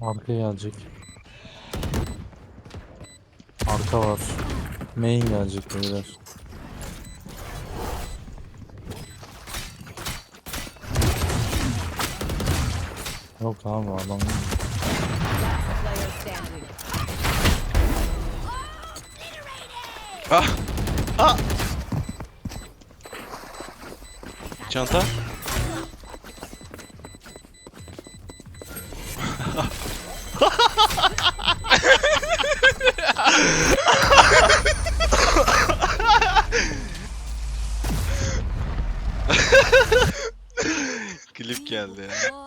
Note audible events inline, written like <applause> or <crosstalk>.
Arka gelecek. Arka var. Main gelecek beyler. Yok abi adam. Ah! Ah! Çanta. <laughs> Klip geldi ya.